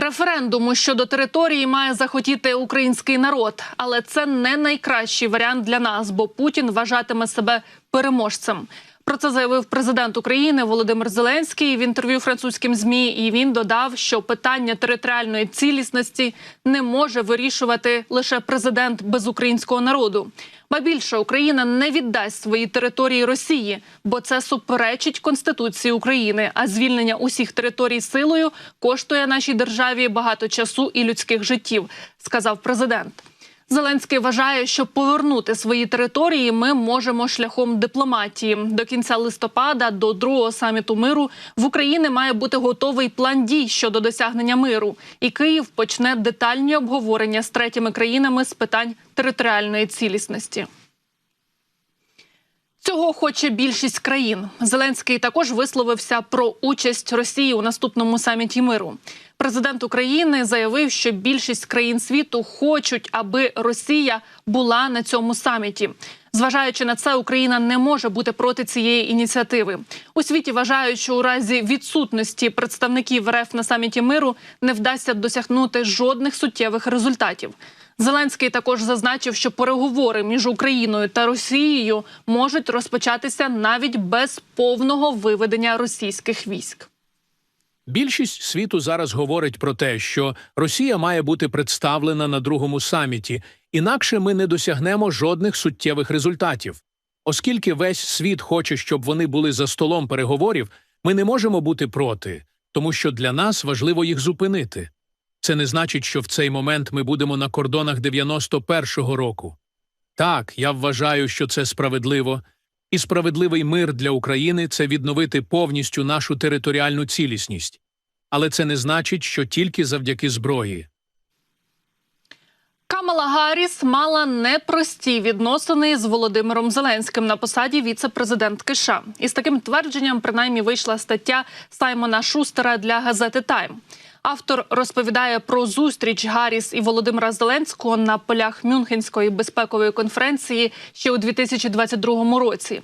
Референдуму щодо території має захотіти український народ, але це не найкращий варіант для нас, бо Путін вважатиме себе переможцем. Про це заявив президент України Володимир Зеленський в інтерв'ю французьким змі. І він додав, що питання територіальної цілісності не може вирішувати лише президент без українського народу. Ба більше Україна не віддасть свої території Росії, бо це суперечить Конституції України. А звільнення усіх територій силою коштує нашій державі багато часу і людських життів, сказав президент. Зеленський вважає, що повернути свої території ми можемо шляхом дипломатії. До кінця листопада, до другого саміту миру, в Україні має бути готовий план дій щодо досягнення миру. І Київ почне детальні обговорення з третіми країнами з питань територіальної цілісності. Цього хоче більшість країн. Зеленський також висловився про участь Росії у наступному саміті миру. Президент України заявив, що більшість країн світу хочуть, аби Росія була на цьому саміті. Зважаючи на це, Україна не може бути проти цієї ініціативи. У світі вважають, що у разі відсутності представників РФ на саміті миру не вдасться досягнути жодних суттєвих результатів. Зеленський також зазначив, що переговори між Україною та Росією можуть розпочатися навіть без повного виведення російських військ. Більшість світу зараз говорить про те, що Росія має бути представлена на другому саміті, інакше ми не досягнемо жодних суттєвих результатів. Оскільки весь світ хоче, щоб вони були за столом переговорів, ми не можемо бути проти, тому що для нас важливо їх зупинити. Це не значить, що в цей момент ми будемо на кордонах 91-го року. Так, я вважаю, що це справедливо, і справедливий мир для України це відновити повністю нашу територіальну цілісність. Але це не значить, що тільки завдяки зброї. Камала Гарріс мала непрості відносини з Володимиром Зеленським на посаді віце-президентки США. І з таким твердженням принаймні вийшла стаття Саймона Шустера для газети Тайм. Автор розповідає про зустріч Гарріс і Володимира Зеленського на полях Мюнхенської безпекової конференції ще у 2022 році.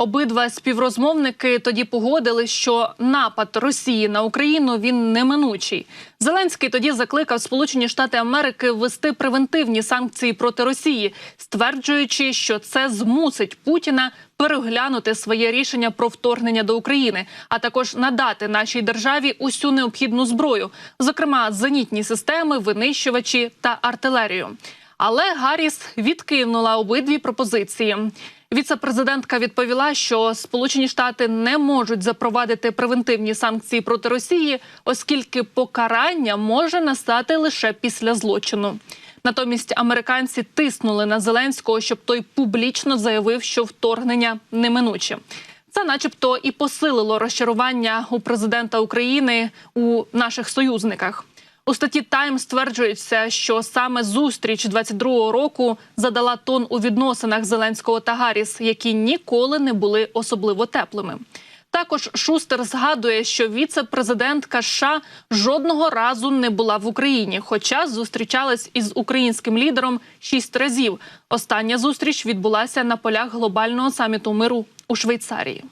Обидва співрозмовники тоді погодили, що напад Росії на Україну він неминучий. Зеленський тоді закликав Сполучені Штати Америки ввести превентивні санкції проти Росії, стверджуючи, що це змусить Путіна переглянути своє рішення про вторгнення до України, а також надати нашій державі усю необхідну зброю, зокрема зенітні системи, винищувачі та артилерію. Але Гарріс відкинула обидві пропозиції. Віце-президентка відповіла, що Сполучені Штати не можуть запровадити превентивні санкції проти Росії, оскільки покарання може настати лише після злочину. Натомість американці тиснули на Зеленського, щоб той публічно заявив, що вторгнення неминуче. Це, начебто, і посилило розчарування у президента України у наших союзниках. У статті Тайм стверджується, що саме зустріч 22-го року задала тон у відносинах Зеленського та Гарріс, які ніколи не були особливо теплими. Також Шустер згадує, що віце-президентка США жодного разу не була в Україні, хоча зустрічалась із українським лідером шість разів. Остання зустріч відбулася на полях глобального саміту миру у Швейцарії.